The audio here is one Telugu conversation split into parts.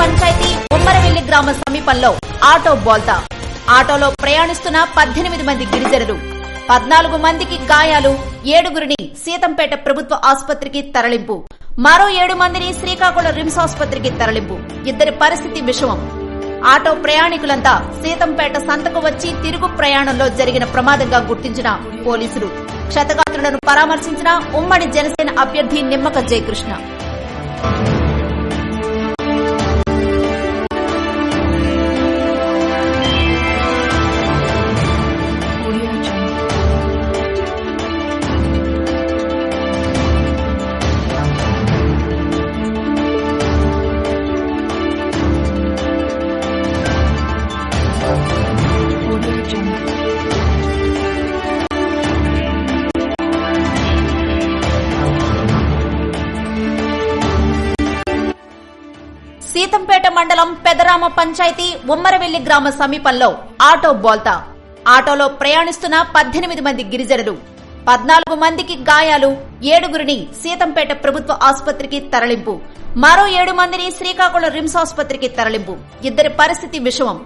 పంచాయతీ ఉమ్మరవెల్లి గ్రామ సమీపంలో ఆటో బోల్తా. ఆటోలో ప్రయాణిస్తున్న పద్దెనిమిది మంది గిరిజనులు పద్నాలుగు మందికి గాయాలు ఏడుగురిని సీతంపేట ప్రభుత్వ ఆసుపత్రికి తరలింపు మరో ఏడు మందిని శ్రీకాకుళం రిమ్స్ ఆసుపత్రికి తరలింపు. ఇద్దరి పరిస్థితి విషమం. ఆటో ప్రయాణికులంతా సీతంపేట సంతకు వచ్చి తిరుగు ప్రయాణంలో జరిగిన ప్రమాదంగా గుర్తించిన పోలీసులు. క్షతగాత్రులను పరామర్శించిన ఉమ్మడి జనసేన అభ్యర్థి నిమ్మక జయకృష్ణ. మండలం పెదరామ పంచాయతీ ఉమ్మరవెల్లి గ్రామ సమీపంలో ఆటో బోల్తా. ఆటోలో ప్రయాణిస్తున్న పద్దెనిమిది మంది గిరిజనులు పద్నాలుగు మందికి గాయాలు ఏడుగురిని సీతంపేట ప్రభుత్వ ఆసుపత్రికి తరలింపు మరో ఏడు మందిని శ్రీకాకుళం రిమ్స్ ఆసుపత్రికి తరలింపు. ఇద్దరి పరిస్థితి విషమం.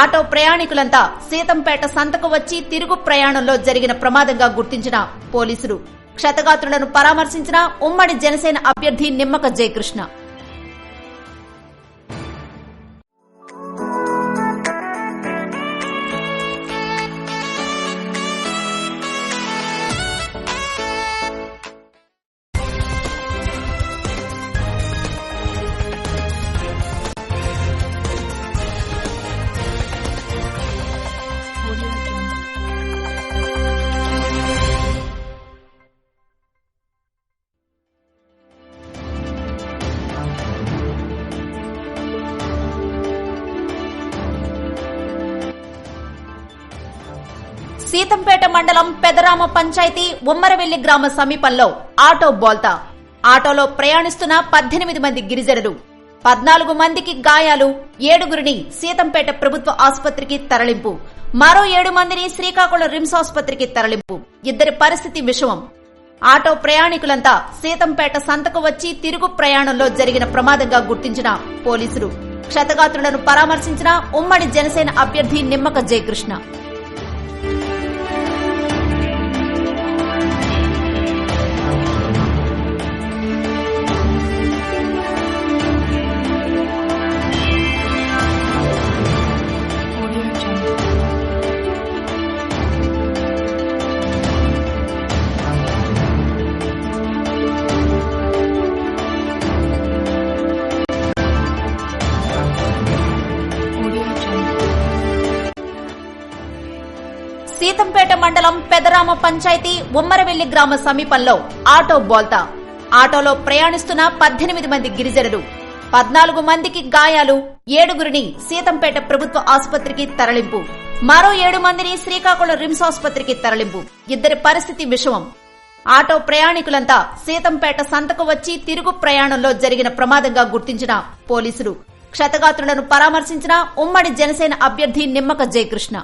ఆటో ప్రయాణికులంతా సీతంపేట సంతకు వచ్చి తిరుగు ప్రయాణంలో జరిగిన ప్రమాదంగా గుర్తించిన పోలీసులు. క్షతగాత్రులను పరామర్శించిన ఉమ్మడి జనసేన అభ్యర్థి నిమ్మక జయకృష్ణ. సీతంపేట మండలం పెదరామ పంచాయతీ ఉమ్మరవెల్లి గ్రామ సమీపంలో ఆటో బోల్తా. ఆటోలో ప్రయాణిస్తున్న పద్దెనిమిది మంది గిరిజనులు పద్నాలుగు మందికి గాయాలు ఏడుగురిని సీతంపేట ప్రభుత్వ ఆసుపత్రికి తరలింపు మరో ఏడు మందిని శ్రీకాకుళం రిమ్స్ ఆసుపత్రికి తరలింపు. ఇద్దరి పరిస్థితి విషమం. ఆటో ప్రయాణికులంతా సీతంపేట సంతకు వచ్చి తిరుగు ప్రయాణంలో జరిగిన ప్రమాదంగా గుర్తించిన పోలీసులు. క్షతగాత్రులను పరామర్శించిన ఉమ్మడి జనసేన అభ్యర్థి నిమ్మక జయకృష్ణ. సీతంపేట మండలం పెదరామ పంచాయతీ ఉమ్మరవెల్లి గ్రామ సమీపంలో ఆటో బోల్తా. ఆటోలో ప్రయాణిస్తున్న పద్దెనిమిది మంది గిరిజనులు పద్నాలుగు మందికి గాయాలు ఏడుగురిని సీతంపేట ప్రభుత్వ ఆసుపత్రికి తరలింపు మరో ఏడు మందిని శ్రీకాకుళం రిమ్స్ ఆసుపత్రికి తరలింపు. ఇద్దరి పరిస్థితి విషమం. ఆటో ప్రయాణికులంతా సీతంపేట సంతకు వచ్చి తిరుగు ప్రయాణంలో జరిగిన ప్రమాదంగా గుర్తించిన పోలీసులు. క్షతగాత్రులను పరామర్శించిన ఉమ్మడి జనసేన అభ్యర్థి నిమ్మక జయకృష్ణ.